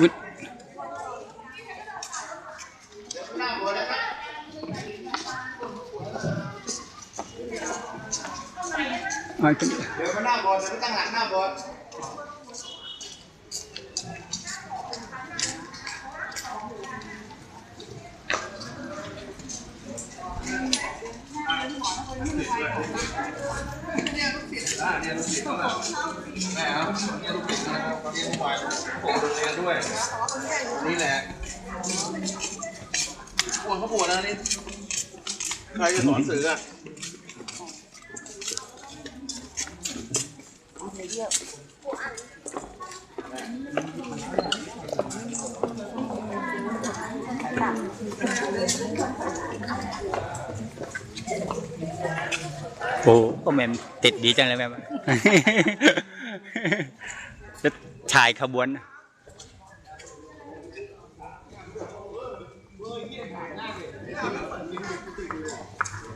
วุดเอาขึ้นเดี๋ยวมาหน้าบอลเดี๋ยวตั้งหลังหน้าบอลแม่ครับเนี่ยลูกศิษย์นะครับตอนนี้ฝ่ายผมโรงเรี ยนด้วย นี่แหละปวดเขาปวดนะนี่ใครจะสอนสื่ออะโอ้ก็แมมติดดีจังเลยแมม จะชายขบวน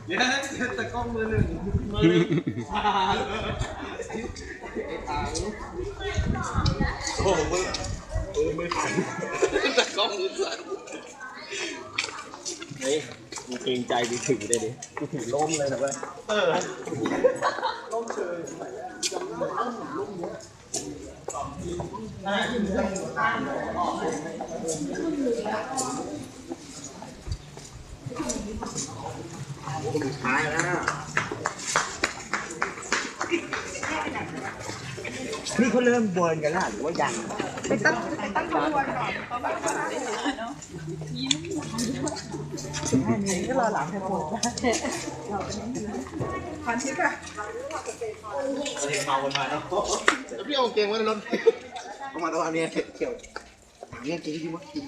เดี๋ยวแต่กล้องมือหนึ่งมือหนึ่งโอ้โหมือมือมือสั่นแต่กล้องมือสั่น เฮ้ยกูเกรงใจกูถือได้ดิกูถือ ล้มเลยนะเว้ยเออท้ายแล้ว นี่เขาเริ่มบิร์นกันแล้วหรือว่ายังไปตั้งไปตั้งขบวนก่อนเขาแบบว่าเนาะก็รอหลังเธอโผล่พันทิพย์อะเมากันมาเนาะพี่เอาเกงไว้ในรถเอามาตอนนี้เขียวอย่างเงี้ยกินที่มั้งกิน